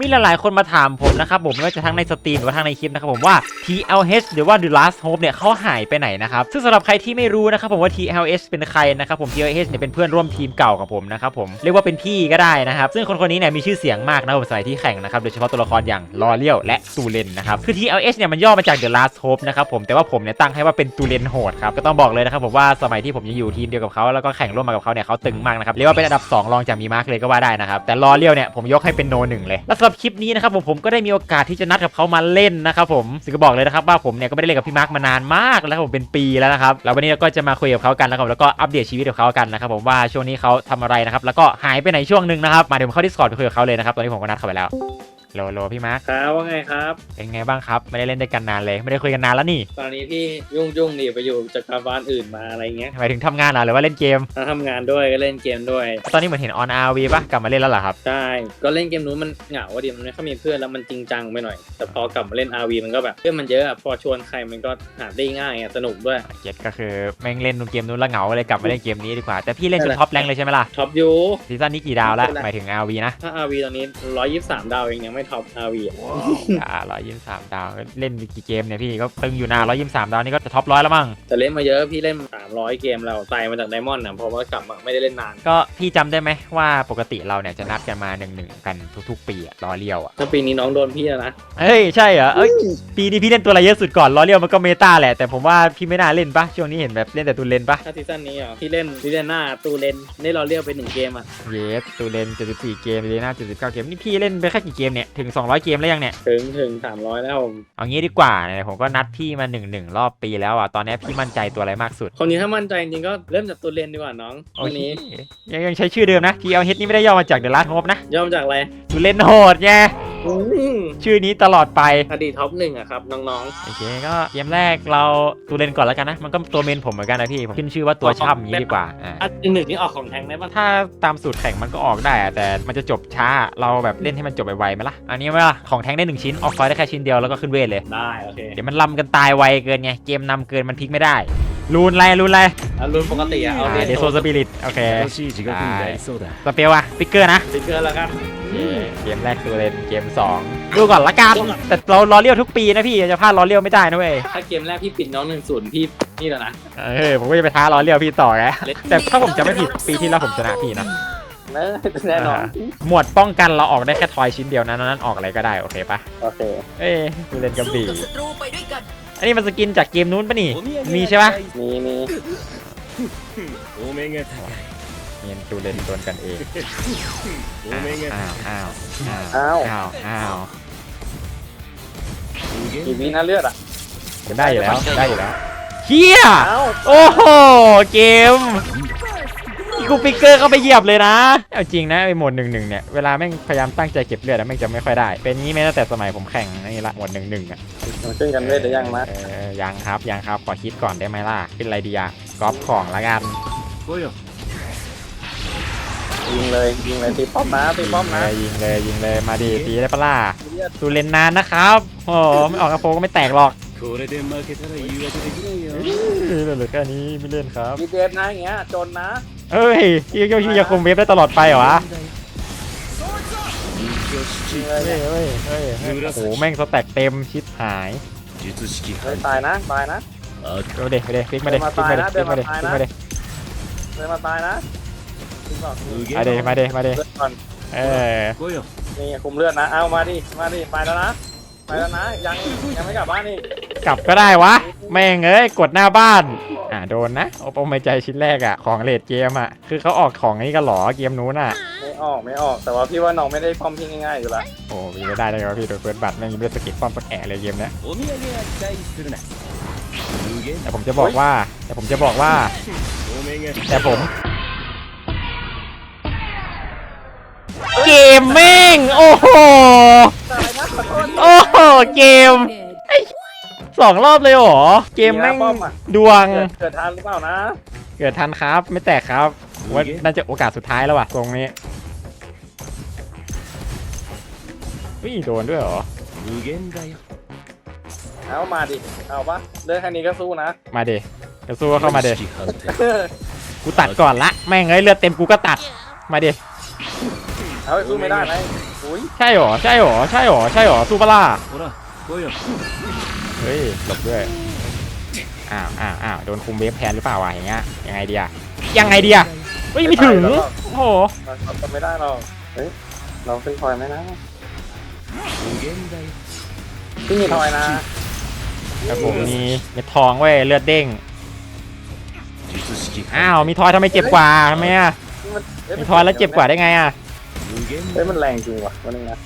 มีหลายๆ คนมาถามผมนะครับผมไม่ว่าจะทั้งในสตรีมหรือว่าทั้งในคลิปนะครับผมว่า TLH หรือว่า The Last Hope เนี่ยเขาหายไปไหนนะครับซึ่งสำหรับใครที่ไม่รู้นะครับผมว่า TLH เป็นใครนะครับผม TLH เนี่ยเป็นเพื่อนร่วมทีมเก่ากับผมนะครับผมเรียกว่าเป็นพี่ก็ได้นะครับซึ่งคนคนนี้เนี่ยมีชื่อเสียงมากนะครับสมัยที่แข่งนะครับโดยเฉพาะตัวละครอย่างลอเลียวและตูเลนนะครับคือ TLH เนี่ยมันย่อมาจาก The Last Hope นะครับผมแต่ว่าผมเนี่ยตั้งให้ว่าเป็นตูเลนโหดครับก็ต้องบอกเลยนะครับผมว่าสมัยที่ผมยังอยู่ทีมเดียวกับเขาแล้วก็แข่งร่วมมากับเขาเนี่ยเขาตึงมากนะครับเรียกว่าเป็นอันดับสองรองจากมีมาร์กเลยก็ว่าได้นะครับแต่ลอเลียวเนี่ยผมยกให้เป็นโนหนึ่งเลยล้วสำหรับคลิปนี้นะครับผมผมก็ได้มีโอกาสที่จะนัดกับเขามาเล่นนะครับผมซึ่งก็บอกเลยนะครับว่าผมเนี่ยก็ไม่ได้เล่นกับพี่มาร์กมานานมากแล้วผมเป็นปีแล้วนะครับแล้ววันนี้เราก็จะมาคุยกับเขากันนะครับแล้วก็อัปเดตชีวิตของเขากันนะครับผมว่าช่วงนี้เขาทำอะไรนะครับแล้วก็หายไปไหนช่วงหนึ่งนะครับมาเดี๋ยวเข้าดิสคอร์ดไปคุยกับเขาเลยนะครับตอนนี้ผมก็นัดเขาไปแล้ว โลโลพี่มาร์กครับว่าไงครับ เป็นไงบ้างครับ ไม่ได้เล่นด้วยกันนานเลย ไม่ได้คุยกันนานแล้วนี่ ตอนนี้พี่ยุ่งยุ่งๆดีไปอยู่จากการบ้านอื่นมาอะไรเงี้ยหมายถึงทำงานเหรอหรือว่าเล่นเกมถ้าทำงานด้วยก็เล่นเกมด้วย ตอนนี้เหมือนเห็นออนอาร์วีป่ะกลับมาเล่นแล้วเหรอครับ ใช่ ก็เล่นเกมนู้นมันเหงาว่าดีมันไม่ค่อยมีเพื่อนแล้วมันจริงจังไปหน่อย แต่พอกลับมาเล่น RV มันก็แบบเพื่อนมันเยอะอะพอชวนใครมันก็หาได้ง่ายอะสนุกด้วยเจ็ดก็คือแม่งเล่นเกมนู้นแล้วเหงาเลยกลับมาเล่นเกมนี้ดีกว่า แต่พี่เล่นจนั่นนแหละท็อปแรงเลยใช่ไหมล่ะท็อปยูซีซั่นนี้กี่ดาวแล้วนั่นแหละหมายถึง RV นะถ้า RV ตอนนี้ 123 ดาวเองยังไม่ท็อป RV อะอ่าร้อยยี่สิบสามดาวเล่นกี่เกมเนี่ยพี่ก็ตึงอยู่นะร้อยยี่สิบสามดาวนี่ก็จะท็อปร้อยแล้วมั้งแต่เล่นมาเยอะพี่เล่น300เกมแล้วไต่มาจากไดมอนด์นะเพราะว่ากลับมาไม่ได้เล่นนาน ก็พี่จำได้ไหมว่าปกติเราเนี่ยจะนัดกันมาหนึ่งหนึ่งกันทุกๆ ปีอะรอเลียวอะถ้าปีนี้น้องโดนพี่แล้วนะเฮ้ยใช่เหรอเอ้ยปีนี้พี่เล่นตัวอะไรเยอะสุดก่อนรอเลียวมันก็เมตาแหละแต่ผมว่าพี่ไม่น่าเล่นปะช่วงนี้เห็นแบบเล่นแต่ตูเลนปะถ้าซีซั่นนี้เหรอพี่เล่นพี่เล่นหน้าตูเลนได้เราเรียกไปหนึ่งเกมอะเยสตูเลน74เกมเลน่า79เกมนี่พี่เล่นไปแค่กี่เกมเนี่ยถึง 200 เกมแล้วยังเนี่ย ถึงถึง300แล้วผมเอางี้ดีกว่าเนี่ยผมก็นัดพี่มา1 1รอบปีแล้วอะ ตอนนี้พี่มั่นใจตัวอะไรมากสุดคนนี้ถ้ามั่นใจจริงๆก็เริ่มจากตูเลนดีกว่าน้องวันนี้ยังยังใช้ชื่อเดิมนะ TLH นี่ไม่ได้ย่อมาจาก The Last Hope นะย่อมาจากอะไรตูเลนโหดไงอืมชื่อนี้ตลอดไปอดีตท็อปหนึ่งอะครับน้องโอเคก็เกมแรกเราตูเลนก่อนแล้วกันนะ มันก็ตัวเมนผมเหมือนกันนะพี่ผมขึ้นชื่อว่าตัวช่ำอย่างนี้ดีกว่าอ่า ๆอันหนึ่งนี่ออกของแทงได้ปะถ้าตามสูตรแข่งมันก็ออกได้อะแต่มันจะจบช้าเราแบบเล่นให้มันจบไวๆไหมล่ะอันนี้ไหมล่ะ ของแทงได้หนึ่งชิ้น ออกไฟได้แค่ชิ้นเดียวแล้วก็ขึ้นเวทเลย ได้โอเค เดี๋ยวมันลำกันตายไวเกินไง เกมนำเกินมันพลิกไม่ได้ รูนไรรูนไร อ่ะรุ่นปกติอะเอา เดโซสปิริตโอเค 楽しい時間になりそうだ สเปลอะปิกเกอร์นะ สติ๊กเกอร์แล้วกัน เกมแรกตัวเล่นเกม 2 ดูก่อนละกัน แต่เราล้อเลี้ยวทุกปีนะพี่จะพลาดล้อเลี้ยวไม่ได้นะเว้ย ถ้าเกมแรกพี่ปิดน้องหนึ่งศูนย์พี่นี่แล้วนะ เออผมก็จะไปท้าล้อเลี้ยวพี่ต่อไงแต่ถ้าผมจะไม่ผิดปีที่แล้วผมชนะพี่นะ นะแน่นอน หมวดป้องกันเราออกได้แค่ทอยชิ้นเดียวนะนนั่นออกอะไรก็ได้โอเคปะโอเค เอ้ยเล่นกับบีอันนี้มันสกินจากเกมนู้นปะนี่ มีใช่ปะมีมีโอเมงะเงียนจูเล่นตัวกันเองโอเมงะอ้าวอ้าวอ้าวอ้าวอ้าวกี่วินาเลือดอะได้อยู่แล้วได้อยู่แล้วเฮียโอ้โหเกมกูปิกเกอร์เข้าไปเหยียบเลยนะเอาจริงนะไอ้โหมดหนึ่งหนึ่งเนี่ยเวลาแม่งพยายามตั้งใจเก็บเลือดแล้วแม่งจะไม่ค่อยได้ เป็นงี้แม้ตั้งแต่สมัยผมแข่งนี่ละโหมดหนึ่งหนึ่งอะ มันขึ้นกันเวทหรือยังนะ เออยังครับยังครับขอคิดก่อนได้ไหมล่ะเป็นอะไรดีอะกอล์ฟของละกัน 来いよ ยิงเลยยิงเลยตีป้อมนะตีป้อม เล นะ ยยิงเลยยิงเลยมาดีตีได้ปะล่ะตูเลนนานนะครับโอ้ไม่ออกกระโปรงก็ไม่แตกหรอก これで負けたら言い訳できないよ เออเหลือแค่นี้ไม่เล่นครับ มี เอ้ยยิงยวเกียวคงเวฟได้ตลอดไปเหรอโอ้โหแม่งสแต็กเต็มชิดหายเฮ้ยตายนะตายนะเดี๋ยวเดี๋ยวพลิกมาเดี๋ยวคลิกมาเดี๋ยวคลิกมาเดี๋ยวคลิกมาเดี๋ยวเดินมาตายนะมาเดี๋มาเดี๋ยวมาเดี๋ยวเออนี่คุมเลือดนะเอามาดิมาดิไปแล้วนะ แล้วนะ ยังยังไม่กลับบ้านนี่กลับก็ได้วะ แม่งเอ้ย กดหน้าบ้าน อ่าโดนนะโอปอมใจชิ้นแรกอะของเลดเกมอะคือเขาออกของนี้กันหรอเกมนู้นอะไม่ออกไม่ออก แต่ว่าพี่ว่าน้องไม่ได้ป้อมพี่ง่ายๆอยู่ละโอ้ไม่ได้เลยว่าพี่โดนเฟิร์สบัตรแม่งยิงไม่ไสกิปป้อมปักแอะเลยเกมเนี้ยแต่ผมจะบอกว่า แต่ผมจะบอกว่า แต่ผม เกมแม่ง โอ้โห โอ้โห เกมสองรอบเลยหรอ เกมแม่งดวง เกิดทันหรือเปล่านะ เกิดทันครับ ไม่แตกครับว่าน่าจะโอกาสสุดท้ายแล้วว่ะตรงนี้วิ่โดนด้วยหรอเอามาดิ เอาปะเรื่องแค่นี้ก็สู้นะ มาดิก็สู้ก็เข้ามาดิกูตัดก่อนละ แม่งเอยเลือดเต็มกูก็ตัด มาดิ เอาสู้ไม่ได้ไหมยใช่หรอใช่หรอใช่หรอใช่หรอสู้ปล่เฮ้ยหลบด้วยอ้าวอ้าวอ้าวโดนคุมเวฟแพนหรือเปล่าวะอย่างเงี้ยยังไงดีอะยังไงดีอะเฮ้ยไม่ถึงโอ้โหเทำไม่ได้เราเฮ้ยเราขึ้นทอยไหมนะพี่มีทอยนะแต่ผมมีเม็ดทองเว้ยเลือดเด้งอ้าวมีทอยทำไมเจ็บกว่าทำไมอะมีทอยแล้วเจ็บกว่าได้ไงอะ เฮ้ยมันแรงจริงว่ะมันนี้ะ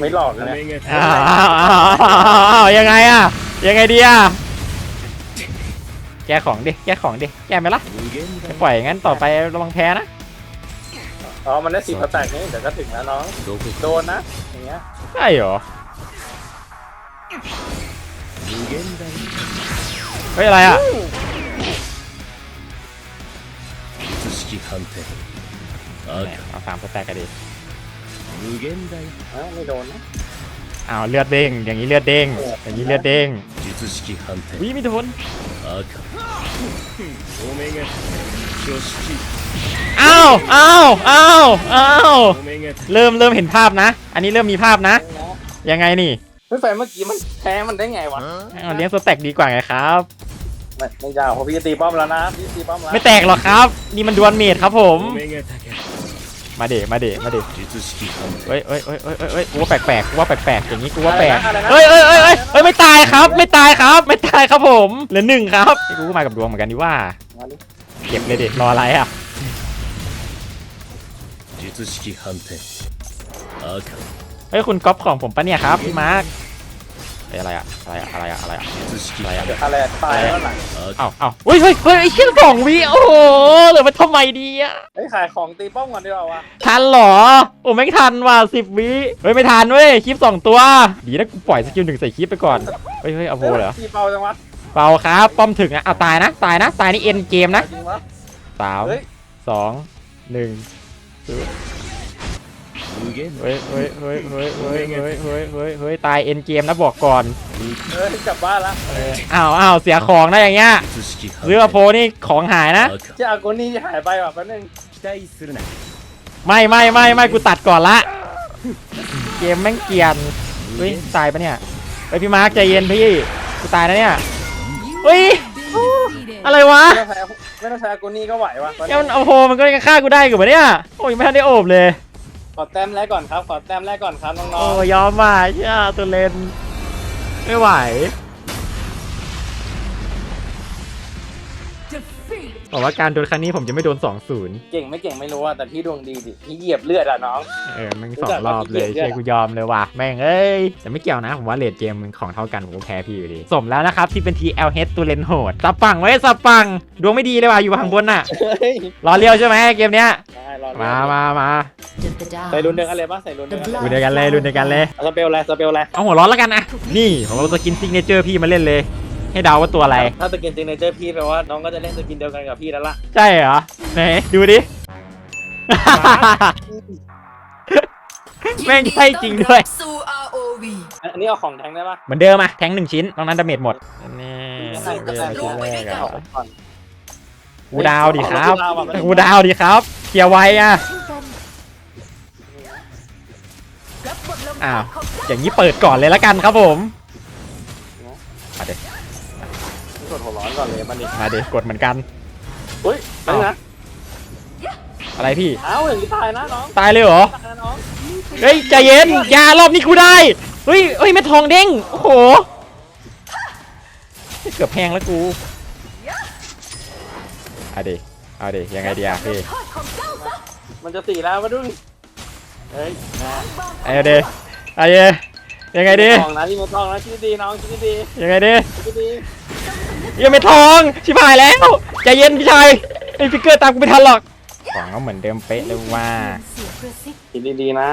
ไม่หลอกนะยังไงอะ ยังไงดีอะ แกของดิ แกของดิ แกไปละไม่ปล่อยงั้นต่อไประวังแพ้นะ อ๋อมันได้สิบกระแตกนี่เดี๋ยวก็ถึงแล้วน้องโดนนะอย่างเงี้ยใช่เหรอ เฮ้ยอะไรอะ เอาสามสแต็กกันดิ 無限大 อ้าวไม่โดนนะ อ้าวเลือดเด้ง อย่างนี้เลือดเด้ง อย่างนี้เลือดเด้ง 術式反転 วิไม่โดน 赤お目が挙式 อ้าวอ้าวอ้าวอ้าว お目が เริ่มเริ่มเห็นภาพนะ อันนี้เริ่มมีภาพนะ ยังไงนี่ เฮ้ยไฟเมื่อกี้มันแพ้มันได้ไงวะ อ้าวเลี้ยงสแต็กดีกว่าไงครับ ไม่ไม่ยาวเพราะพี่จะตีป้อมแล้วนะพี่ตีป้อมแล้ว ไม่แตกหรอกครับ นี่มันดวลเมดครับผม お目が高 มาเดมาเดมาเดเฮ้ยเฮ้ยเฮ้ยเฮ้ยเฮ้ยกูว่าแปลกๆกูว่าแปลกๆอย่างนี้กูว่าแปลกเฮ้ยเฮ้ยเฮ้ยเฮ้ยเฮ้ยไม่ตายครับ ไม่ตายครับ ไม่ตายครับผมเหลือหนึ่งครับกูมากับดวงเหมือนกันดิว่าเก็บเลยเด็ดรออะไรอะเฮ้ยคุณก๊อปของผมปะเนี่ยครับพี่มาร์ค อะไรอะอะไรอะอะไรอะอะไรอะอะไรอะอะไรตายแล้วหลังเอ้าเอ้าเฮ้ยเฮ้ยเฮ้ยไอ้เชี่ยสองวิโอ้โหเหลือมันทำไมดีอะไอ้ขายของตีป้อมก่อนดีกว่าวะทันหรอโอ้ไม่ทันว่ะสิบวิเฮ้ยไม่ทันเว้ยคลิปสองตัวดีนะกูปล่อยสกิลหนึ่งใส่คลิปไปก่อนเฮ้ยเฮ้ยเอาโพเหรอตีเปาจังวะเปาครับป้อมถึงนะเอาตายนะตายนะตายนี่เอ็นเกมนะสามสองหนึ่ง เฮ้ยเฮ้ยเฮ้ยเฮ้ยเฮ้ยเฮ้ยเฮ้ยเฮ้ยตายเอ็นเกมนะบอกก่อนเฮ้ยกลับบ้านละอ้าวอ้าวเสียของนะอย่างเงี้ยเรือโพนี่ของหายนะจะเอาคนนี้หายไปวะแป๊บนึงไหนไม่ไม่ไม่ไม่กูตัดก่อนละ เกมแม่งเกียนเฮ้ยตายปะเนี่ยไปพี่มาร์คใจเย็นพี่กูตายนะเนี่ยเฮ้ยอะไรวะไม่ต้องใช้อากูนี่ก็ไหววะแเจ้าโอ้โหมันก็ฆ่ากูได้กูปะเนี่ยโอ้ยไม่ทันได้โอบเลย ขอแต้มแรกก่อนครับ ขอแต้มแรกก่อนครับน้องโอ้ยยอมว่ะเชื่อตัวเลน ไม่ไหว บอกว่าการโดนครั้งนี้ผมจะไม่โดน2-0ๆเก่งไม่เก่งไม่รู้อะแต่พี่ดวงดีดิพี่เหยียบเลือดอะน้อง เออมันสองรอบเลยเชื่อกูยอมเลยว่ะแม่งเอ้ยแต่ไม่เกี่ยวนะ ผมว่าเลดเกมมันของเท่ากันผมก็แพ้พี่อยู่ดี สมแล้วนะครับ ที่เป็น TLH ตัวเลนโหดสับปังไว้สับปัง ดวงไม่ดีเลยว่ะอยู่ข้างบนน่ะเฮ้ยรอเลี้ยวใช่ไหมเกมเนี้ยได้รอดูมามามาใส่รุนเดียวกันเลยปะใส่รุนเดียวกันเลยดูเดียวกันเลยดูเดียวกันเลยเอาสเปลอะไรสเปลอะไรเอาหัวร้อนแล้วกันนะนี่ผมเอาสกินซิกเนเจอร์พี่มาเล่นเลย ให้เดาว่าตัวอะไร ถ้าสกินจริงในเจอพี่แปลว่าน้องก็จะเล่นสกินเดียวกันกับพี่แล้วล่ะใช่เหรอไหนดูดิ แม่งใช่จริงด้วยสู้ ROV อันนี้เอาของแทงได้ปะเหมือนเดิมอะแทงหนึ่งชิ้นนอกนั้นดาเมจหมดนี่ใส่เดิมใส่ชิ้นแรกอะเอาก่อน กูดาวดิครับเอาเอาเอากูดาวดิครับเคลียร์ไว้อะอ้าวอย่างนี้เปิดก่อนเลยละกันครับผมมาเด็กด หัวร้อนก่อนเลยมันดิมาเด็กดเหมือนกันอุ้ยนั่นนะอะไรพี่ เอ้าอย่างนี้ตายนะน้องตายเลยเหรอ ตายนะน้องเฮ้ยใจเย็นอยารอบนี้กูได้ เฮ้ยเฮ้ยแม่ทองเด้ง โอ้โห เกือบแพงแล้วกูเอาดิเอาดิยังไงดีอะพี่มันจะสี่แล้วมาดูเฮ้ยนะเอาดิเอาดิยังไงดี ทองนะที่มันทองนะคิดดีน้องคิดดียังไงดีคิดดี ยังไม่ทองชิบหายแล้วใจเย็นพี่ชายไอ้ฟิกเกอร์ตามกูไม่ทันหรอกของก็เหมือนเดิมเป๊ะเลยว่าคิดดีๆนะ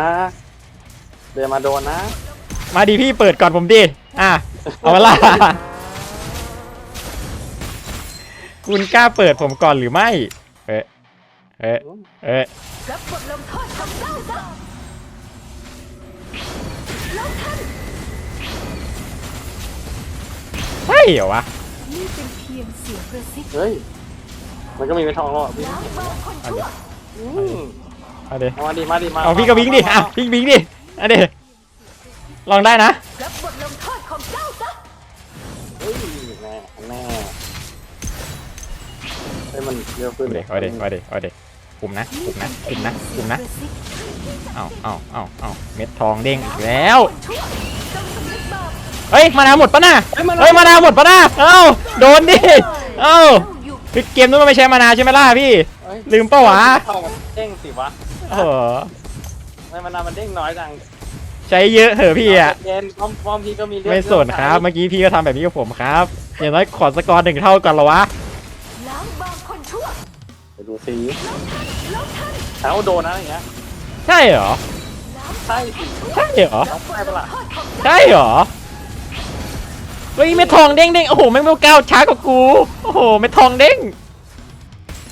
เดินมาโดนนะ มาดีพี่เปิดก่อนผมดิอะเอาเวลาคุณกล้าเปิดผมก่อนหรือไม่เอ๊ะเอ๊ะเอ๊ะรับบทลงโทษของเจ้าซะใช่เหรอวะ นี่เป็นเพียงเสียงกระซิบเฮ้ย มันก็มีเป็นทองแล้วอะพี่ล้างบางคนเอาชั่ดิวอืมเอาดิเอามาดิมาดิมาเอาพี่ก็วิ่งดิอะวิ่งวิ่งดิเอาดิลองได้นะรับบทลงโทษของเจ้าซะเฮ้ยแน่แน่ให้มันเร็วขึ้นเอาดิเอาดิเอาดิเอาดิคุมนะคุมนะคุมนะคุมนะเอาเอาเอาเอาเม็ดทองเด้งอีกแล้วชั่วจงสำนึกบาป เฮ้ยมานาหมดปะน่ะเฮ้ยมานาหมดปะน่ะเอ้าโดนดิเอ้าเจ้าอยู่คือเกมนู้นมันไม่ใช่มานาใช่ไหมล่ะพี่เฮ้ยลืมปะวะเข้ามันเด้งสิวะโอ้โหไม่มันนานมันเด้งน้อยจังใช้เยอะเหอะพี่อะเย็นป้อมป้อมพี่ก็มีเรื่องไม่สนครับเมื่อกี้พี่ก็ทำแบบนี้กับผมครับอย่างน้อยขอสกอร์หนึ่งเท่าก่อนเหรอวะล้างบางคนชั่วไปดูสิแล้วท่านเอาโดนนะอย่างเงี้ยใช่เหรอใช่สิใช่เหรอเอาไปปะล่ะทอดของใช่เหรอ เฮ้ยเม็ดทองเด้งเด้งโอ้โหแม่งเมลเก้าช้ากว่ากูโอ้โหเม็ดทองเด้ง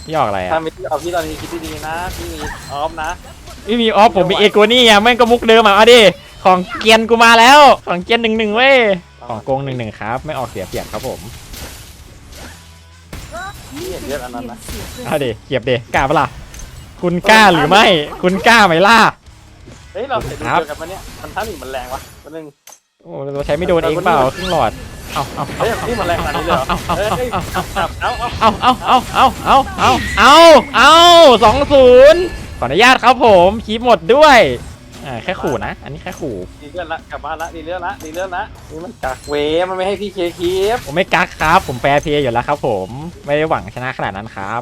นี่ออกอะไรอะถ้ามีเอาพี่ตอนนี้คิดดีๆนะพี่มีออฟนะไม่มีออฟผมมีเอโกนี่อะแม่งก็มุกเดิมอะเอาดิของเกียนกูมาแล้วของเกียนหนึ่งหนึ่งเว้ยของโกงหนึ่งหนึ่งครับ ไม่ออกเสียเปรียบครับผมพี่เห็นเยอะอันนั้นนะเอาดิเกียบดิกล้าปะล่ะคุณกล้าหรือไม่ คุณกล้าไหมล่ะเฮ้ยเราเห็นครับเจอกันปะเนี่ยมันท่าหนึ่งมันแรงวะตัวนึง โอ้เราใช้ไม่โดนเองเปล่าครึ่งหลอดเอาเอาเอาเฮ้ยนี่มันแรงขนาดนี้เลยเหรอเอาเอาเฮ้ยเอาเอาเอาเอาเอาเอาเอาเอาเอาเอาเอาเอาสองศูนย์ขออนุญาตครับผมคีบหมดด้วยอ่าแค่ขู่นะ อันนี้แค่ขู่ดีเลื่อนละกลับบ้านละดีเลื่อนละดีเลื่อนละนี่มันกักเวมันไม่ให้พี่เคคีฟผมไม่กักครับ ผมแปรเพย์อยู่แล้วครับ ผมไม่ได้หวังชนะขนาดนั้นครับ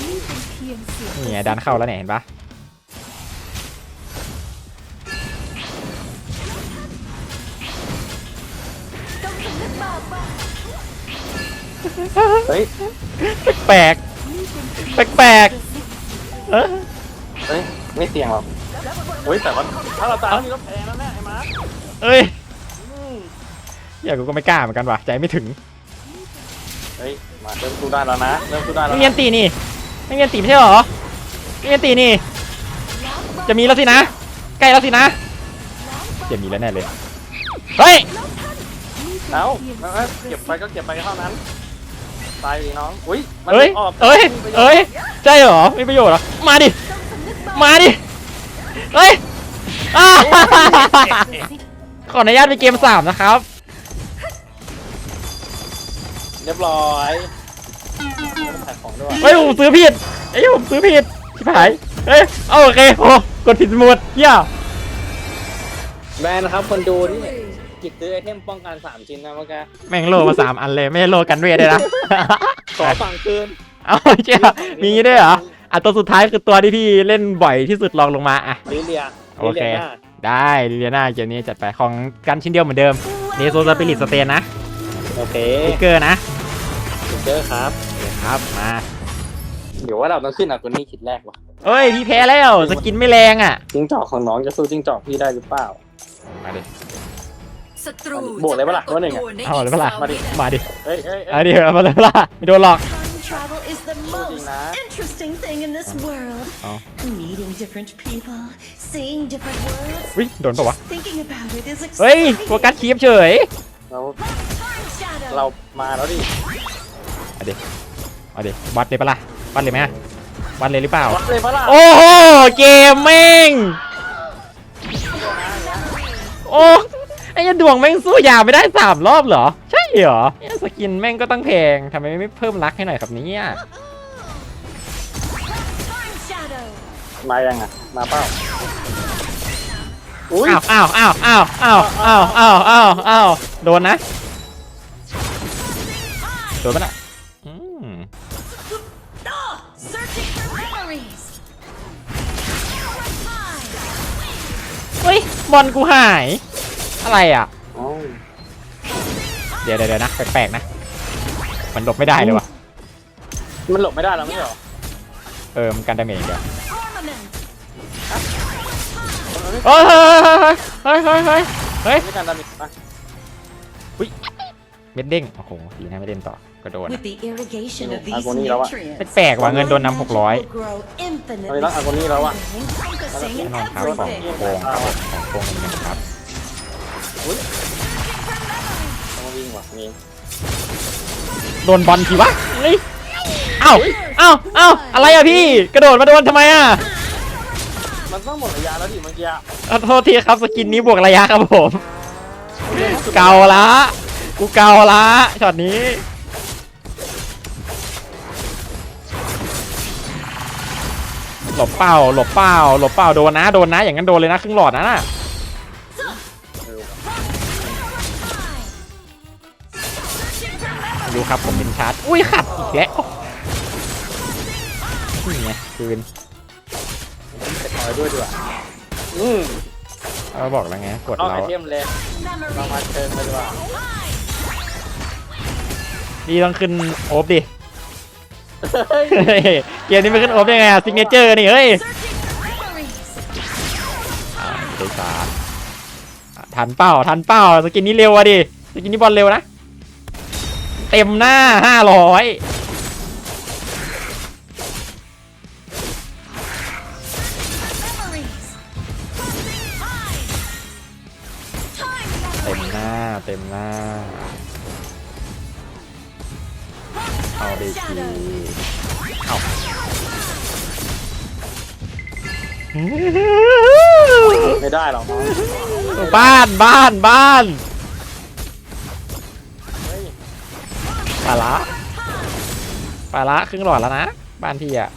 นี่เป็นเพียงเสียงนี่ไงดันเข้าแล้วเนี่ยเห็นปะ เฮ้ย แปลกนี่เป็นเพียงแปลกแปลกๆเออเฮ้ย ไม่เสี่ยงหรอกรับบทลงเฮ้ย แต่ว่าถ้าเราตายนี่ก็แพ้แล้วแน่ไอ้มาร์คเอ้ยอืมอย่ากูก็ไม่กล้าเหมือนกันว่ะใจไม่ถึงเฮ้ย มาเริ่มสู้ได้แล้วนะ เริ่มสู้ได้แล้วไม่นะเรียนตีนี่ไม่เรียนตีไม่ใช่หรอไม่เรียนตีนี่ จะมีแล้วสินะ ใกล้แล้วสินะจะมีแล้วแน่เลยเฮ้ย เอ้าเอาเอาเก็บไปก็เก็บไปเท่านั้น ตายดิน้อง อุ้ย มันเอ้ย ออกเอ้ย เอ้ย ใช่เหรอ มีประโยชน์เหรอ มาดิ มาดิเฮ้ยอ้าขออนุญาตไปเกมสามนะครับ เรียบร้อยขายของด้วยเฮ้ยผมซื้อผิดเอ้ยผมซื้อผิดชิบหายเฮ้ยเอาโอเคโอ้กดผิดหมดเหี้ย แบนนะครับคนดูที่ กิจซื้อไอเทมป้องกัน3ชิ้นนะเมื่อกี้แม่งโลมาสามอันเลย ไม่ใช่โลกันเวทเลยนะ ขอฝั่งคืนเอาเจ้ามีด้วยเหรออะตัวสุดท้ายคือตัวที่พี่เล่นบ่อยที่สุดลองลงมาอะ ลิเลียโอเค ลิลียหน้าได้ลิเลียนาเกมนี้จัดไปของกันชิ้นเดียวเหมือนเดิมเนโซสปิริตสเตนนะโอเคสติ๊กเกอร์นะเจอครับโอเคครับมาเดี๋ยวว่าเราต้องขึ้นอะคนนี้คิดแรกวะเอ้ยพี่แพ้แล้วสกินไม่แรงอะ จิ้งจอกของน้องจะสู้จิ้งจอกพี่ได้หรือเปล่ามาดิ ศัตรูบวกเลยปะล่ะว่าหนึ่งอะ เอาเลยปะล่ะมาดิ มาดิเอ้ยเอ้ยเอาเอ้ยดิเอามาเลยปะล่ะไม่โดนหรอก Time travel is the Holding most that. interesting thing in this world. Oh. Meeting different people, seeing different worlds, อุ้ยโดนปะวะ thinking about it is เฮ้ย exciting. โฟกัสคีบเฉยเรา Time shadow. เรามาแล้วดิมาดิมาดิวัดเลยปะล่ะวัดเลยไหมอะวัดเลยหรือเปล่า วัดเลยปะล่ะโอ้โห เกมแม่ง โอ้ ไอ้ยดวงแม่งสู้ยาไม่ได้สามรอบเหรอ ใช่เหรอเนี่ยสกินแม่งก็ต้องแพงทำไมไม่เพิ่มรักให้หน่อยครับเนี่ย Time shadow. มายังอะมาเปล่าอุ้ยอ้าวอ้าวอ้าวอ้าวอ้าวอ้าวอ้าวอ้าวอ้าวโดนนะโดนปะน่ะอืม Ah, searching for memories. Time. เฮ้ยบอลกูหาย อะไรอะ อ๋อเดี๋ยวเดี๋ยวเดี๋ยวนะแปลกๆนะ มันหลบไม่ได้เลยวะมันหลบไม่ได้แล้วไม่ใช่เหรอเออมันกันดาเมจเดียว Ornament. เฮ้ยเฮ้ยเฮ้ยเฮ้ยเฮ้ยไม่การดามิปะเม็ดเด้งโอ้โหดีนะไม่เล่นต่อก็โดน With the irrigation of these Agony แล้วอะ nutrients, แปลกๆว่ะเงินโดนนำหกร้อย will grow เฮ้ย infinitely, แล้วอาโกนี่แล้วอะ encompassing แน่นอนครับของ everything. โกงครับของโกงเงินครับ ต้องวิ่งว่ะนี่โดนบอลทีวะเฮ้ยเอ้าเอ้าเอ้าอะไรอะพี่ กระโดดมาโดนทำไมอะมันต้องหมดระยะแล้วดิเมื่อกี้อะขอโทษทีครับสกินนี้บวกระยะครับผม เกาละกูเกาละช็อตนี้ หลบเป้าหลบเป้าหลบเป้าโดนนะ โดนนะ อย่างนั้นโดนเลยนะครึ่งหลอดนะน่ะ ดูครับผมเป็นชาร์จ อุ้ยขัดอีกแล้วนี่ไงคืนต่อยด้วยดีกว่าอืมเราบอกแล้วไงกดเอาไอเราเทมเลยเรามาเชิญไปดีกว่าดีต้องขึ้นโอบดิ เฮ้ยเกมนี้ไม่ขึ้นโอบได้ไงอะซิกเนเจอร์นี่เฮ้ย ทันเป้าทันเป้าสกินนี้เร็วอะดิสกินนี้บอลเร็วนะ เต็มหน้าห้าร้อยเต็มหน้าเต็มหน้าเอาไปทีเอาไม่ได้หรอกน้ง บ้านบ้านบ้านเฮ้ยปลาละปลาละครึ่งหลอดแล้วนะ บ้านพี่อะ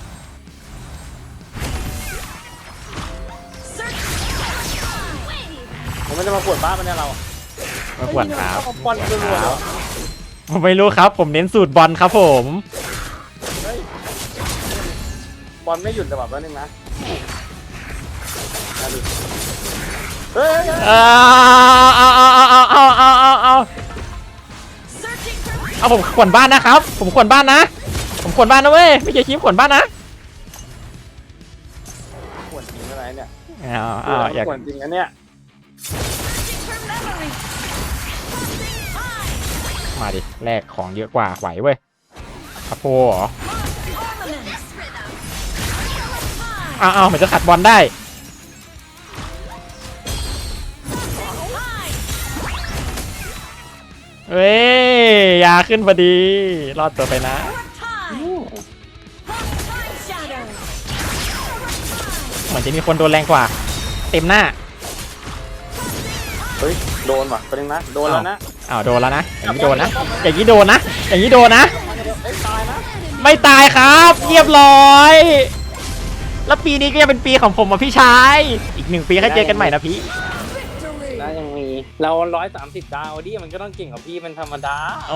ผมไม่ได้มาปวดบ้านมันเนี่ยเรามาขวดครับเอาบอลรัวๆเหรอผมไม่รู้ครับ ผมเน้นสูตรบอลครับผม เฮ้ยบอลไม่หยุดแต่แบบว่านึงนะมาดิ เฮ้ยเอาเอาเอาเอาเอาเอาเอาเอาเอาผมขวนบ้านนะครับ ผมขวนบ้านนะ ผมขวนบ้านนะเว้ยไม่ใช่คลิปขวนบ้านนะปวดจริงอะไรเนี่ยเอาเอาอยากปวดจริงอันเนี้ยมาดิแลกของเยอะกว่าไหวเว้ยคาโพเหรอเอาเอาเหมือนจะขัดบอลได้ เว้ยยาขึ้นพอดี รอดตัวไปนะ เหมือนจะมีคนโดนแรงกว่า เต็มหน้าเฮ้ยโดนว่ะประเด็นนะโดนแล้วนะอ้าวโดนแล้วนะ อย่างนี้โดนนะ อย่างนี้โดนนะ อย่างนี้โดนนะ เอ้ยตายนะไม่ตายครับเรียบร้อย แล้วปีนี้ก็ยังเป็นปีของผมอะพี่ชาย อีกหนึ่งปีค่อยเจอกันใหม่นะพี่นะยังมี เราร้อยสามสิบดาวดิมันก็ต้องเก่งกว่าพี่เป็นธรรมดา โอ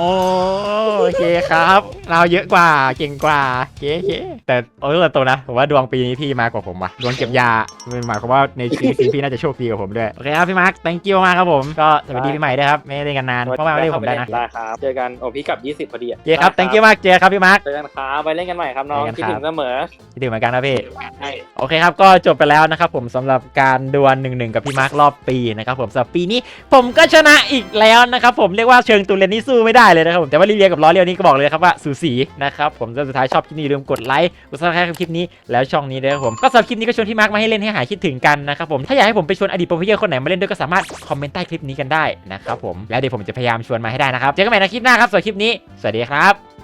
โอเคครับ เราเยอะกว่าเก่งกว่าเก๋เก๋แต่โอ้ยแต่ตัวนะผมว่าดวงปีนี้พี่มากกว่าผมว่ะดวงเก็บยามันหมายความว่าในชีวิตพี่น่าจะโชคดีกว่าผมด้วยโอเคครับพี่มาร์ค thank you มากครับผมก็สวัสดีพี่ใหม่ด้วยครับไม่ได้เล่นกันนานเพราะว่าไม่ได้ผมได้นะได้ครับเจอกันโอ้พี่กลับ 20พอดีอะโอเคครับ thank you มากเจอครับพี่มาร์คเจอกันครับไปเล่นกันใหม่ครับน้องเจอกันคิดครับถึงเสมอคิดถึงเหมือนกันนะพี่ใช่โอเคครับก็จบไปแล้วนะครับผมสำหรับการดวลหนึ่งหนึ่งกับพี่มาร์ครอบปีนะครับผมสำหรับปีนี้ผมก็ชนะอีกแล้วนะครับผมเรียกว่าเชิงตูเลนนี่สู้ไม่ได้เลยนะครับผมแต่ว่าลิเลียกับล้อเลียวนี่ก็บอกเลยครับว่าสูสีนะครับผมสุดท้ายชอบคลิปนี้อย่าลืมกดไลค์กดซับสไครต์คลิปนี้แล้วช่องนี้ด้วยครับผมก็สำหรับคลิปนี้ก็ชวนพี่มาร์คมาให้เล่นให้หายคิดถึงกันนะครับผมถ้าอยากให้ผมไปชวนอดีตโปรเพเยอร์คนไหนมาเล่นด้วยก็สามารถคอมเมนต์ใต้คลิปนี้กันได้นะครับผมแล้วเดี๋ยวผมจะพยายามชวนมาให้ได้นะครับเจอกันใหม่ในคลิปหน้าครับสำหรับคลิปนี้สวัสดีครับ